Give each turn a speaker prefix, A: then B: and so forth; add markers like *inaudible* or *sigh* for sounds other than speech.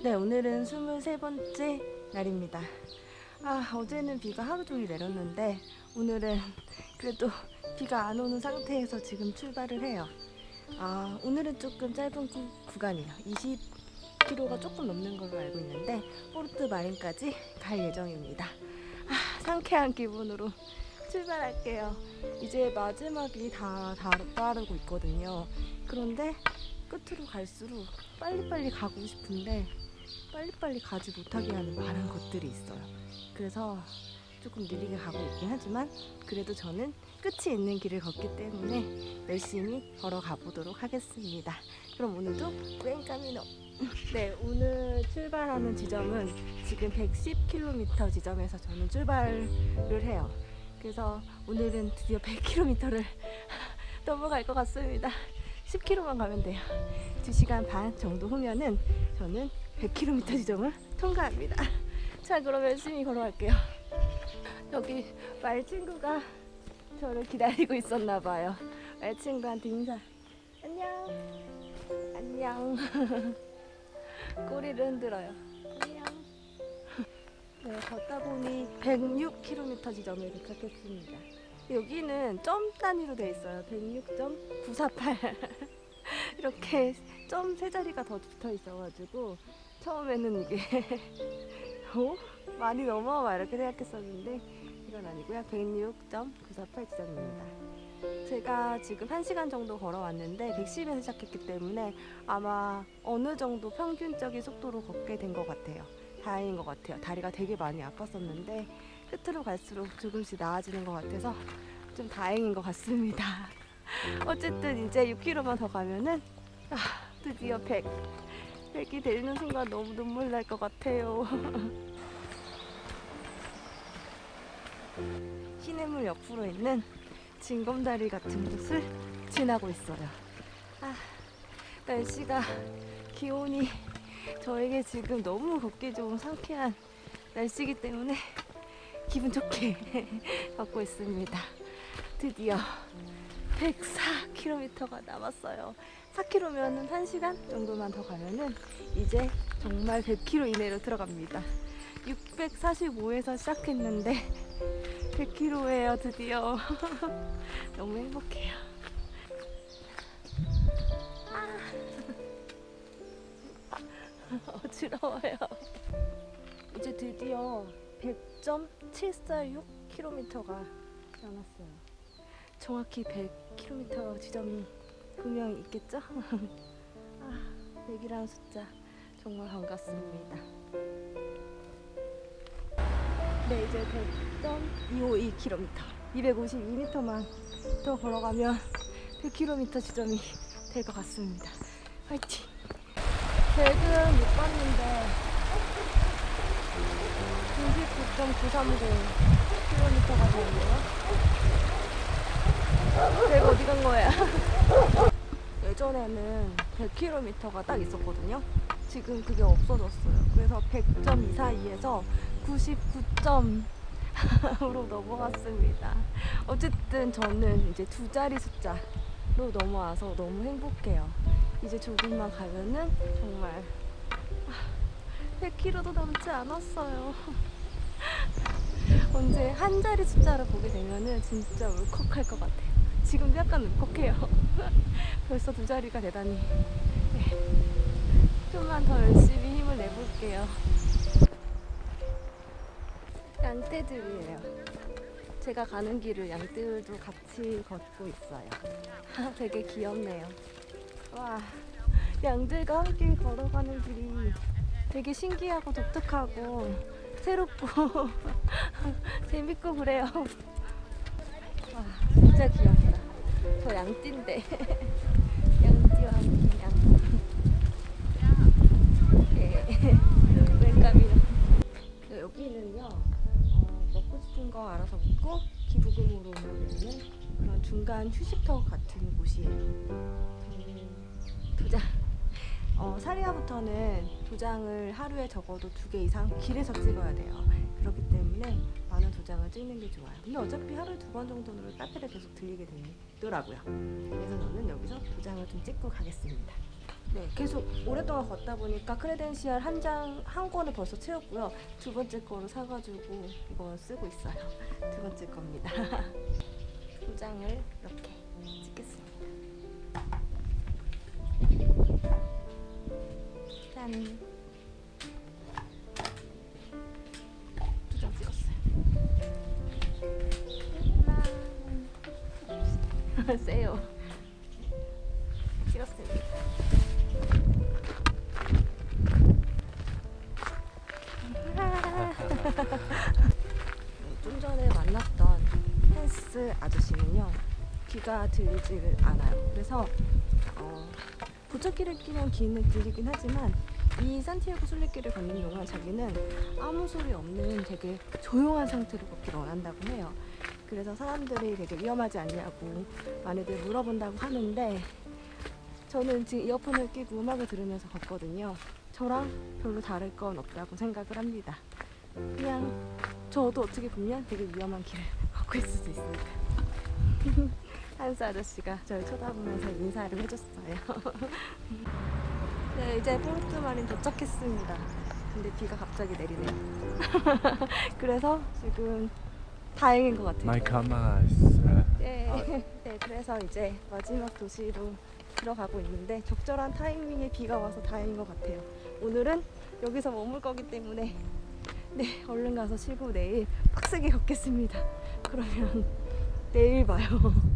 A: 네, 오늘은 23번째 날입니다. 아, 어제는 비가 하루 종일 내렸는데 오늘은 그래도 비가 안 오는 상태에서 지금 출발을 해요. 아, 오늘은 조금 짧은 구, 구간이에요. 20km가 조금 넘는 걸로 알고 있는데 포르트 마린까지 갈 예정입니다. 아, 상쾌한 기분으로 출발할게요. 이제 마지막이 다, 다 따르고 있거든요. 그런데 끝으로 갈수록 빨리빨리 가고 싶은데 빨리빨리 가지 못하게 하는 많은 것들이 있어요. 그래서 조금 느리게 가고 있긴 하지만 그래도 저는 끝이 있는 길을 걷기 때문에 열심히 걸어가 보도록 하겠습니다. 그럼 오늘도 웬카미노 *laughs* 네, 오늘 출발하는 지점은 지금 110km 지점에서 저는 출발을 해요. 그래서 오늘은 드디어 100km를 *laughs* 넘어갈 것 같습니다. 10km만 가면 돼요. 2시간 반 정도 후면은 저는 100km 지점을 통과합니다. 자, 그럼 열심히 걸어갈게요. 여기 말 친구가 저를 기다리고 있었나 봐요. 말 친구한테 인사. 안녕. 안녕. *laughs* 꼬리를 흔들어요. 안녕. 네, 걷다 보니 106km 지점에 도착했습니다. 여기는 점 단위로 돼 있어요. 106.948 *laughs* 이렇게 점 세 자리가 더 붙어 있어가지고 처음에는 이게 *laughs* 어? 많이 넘어 막 이렇게 생각했었는데 이건 아니고요. 106.948 지점입니다. 제가 지금 1시간 정도 걸어왔는데 110에서 시작했기 때문에 아마 어느 정도 평균적인 속도로 걷게 된 것 같아요. 다행인 것 같아요. 다리가 되게 많이 아팠었는데 끝으로 갈수록 조금씩 나아지는 것 같아서 좀 다행인 것 같습니다. *laughs* 어쨌든 이제 6km만 더 가면은 아, 드디어 100. 100이 되는 순간 너무 눈물 날 것 같아요. *laughs* 시냇물 옆으로 있는 징검다리 같은 곳을 지나고 있어요. 아, 날씨가 기온이 저에게 지금 너무 걷기 좋은 상쾌한 날씨이기 때문에 기분 좋게 *laughs* 걷고 있습니다. 드디어 104km가 남았어요. 4km면은 1시간 정도만 더 가면은 이제 정말 100km 이내로 들어갑니다. 645에서 시작했는데 100km예요, 드디어. *laughs* 너무 행복해요. 아. *laughs* 어지러워요. 이제 드디어 100.746km가 남았어요. 정확히 100km 지점이 분명히 있겠죠? *laughs* 아, 100이라는 숫자 정말 반갑습니다. 네, 이제 100.252km, 252m만 더 걸어가면 100km 지점이 될 것 같습니다. 화이팅! 100은 못 봤는데 99.930km가 되네요. 100 어디 간 거야? *laughs* 예전에는 100km가 딱 있었거든요. 지금 그게 없어졌어요. 그래서 100.242에서 99점으로 *laughs* 넘어갔습니다. 어쨌든 저는 이제 두 자리 숫자로 넘어와서 너무 행복해요. 이제 조금만 가면은 정말 *laughs* 100km도 남지 않았어요. 언제 한 자리 숫자를 보게 되면은 진짜 울컥할 것 같아요. 지금도 약간 울컥해요. *laughs* 벌써 두 자리가 되다니. 네. 좀만 더 열심히 힘을 내볼게요. 양떼들이에요. 제가 가는 길을 양떼들도 같이 걷고 있어요. *laughs* 되게 귀엽네요. 와, 양들과 함께 걸어가는 길이 되게 신기하고 독특하고 새롭고 *laughs* 재밌고 그래요. 와, 진짜 귀엽다. 저 양띠인데. *laughs* 양띠와 함께 양. 네. 웬감이요. 네, 여기는요, 어, 먹고 싶은 거 알아서 먹고 기부금으로 오면 되는 그런 중간 휴식터 같은 곳이에요. 저는 도장. 어, 사리아부터는 도장을 하루에 적어도 두 개 이상 길에서 찍어야 돼요. 그렇기 때문에 많은 도장을 찍는 게 좋아요. 근데 어차피 하루에 두 번 정도는 카페를 계속 들리게 되더라고요. 그래서 저는 여기서 도장을 좀 찍고 가겠습니다. 네, 계속 오랫동안 걷다 보니까 크레덴시얼 한장 한 권을 벌써 채웠고요. 두 번째 거로 사가지고 이거 쓰고 있어요. *laughs* 두 번째 겁니다. *laughs* 도장을 이렇게 찍겠습니다. 짠. *laughs* 세요. 찍었습니다. 네, *laughs* 좀 전에 만났던 헬스 아저씨는요 귀가 들리지를 않아요. 그래서 어, 부착기를 끼면 귀는 들리긴 하지만 이 산티아고 순례길을 걷는 동안 자기는 아무 소리 없는 되게 조용한 상태로 걷기를 원한다고 해요. 그래서 사람들이 되게 위험하지 않냐고 많이들 물어본다고 하는데 저는 지금 이어폰을 끼고 음악을 들으면서 걷거든요. 저랑 별로 다를 건 없다고 생각을 합니다. 그냥 저도 어떻게 보면 되게 위험한 길을 *laughs* 걷고 있을 수도 있으니까. *laughs* 한스 아저씨가 저를 쳐다보면서 인사를 해줬어요. *laughs* 네, 이제 포르투마린 도착했습니다. 근데 비가 갑자기 내리네요. 그래서 지금 다행인 것 같아요.
B: My camera is. Uh,
A: 네. *laughs* 네, 그래서 이제 마지막 도시로 들어가고 있는데 적절한 타이밍에 비가 와서 다행인 것 같아요. 오늘은 여기서 머물 거기 때문에 네, 얼른 가서 쉬고 내일 빡세게 걷겠습니다. 그러면 내일 봐요. *laughs*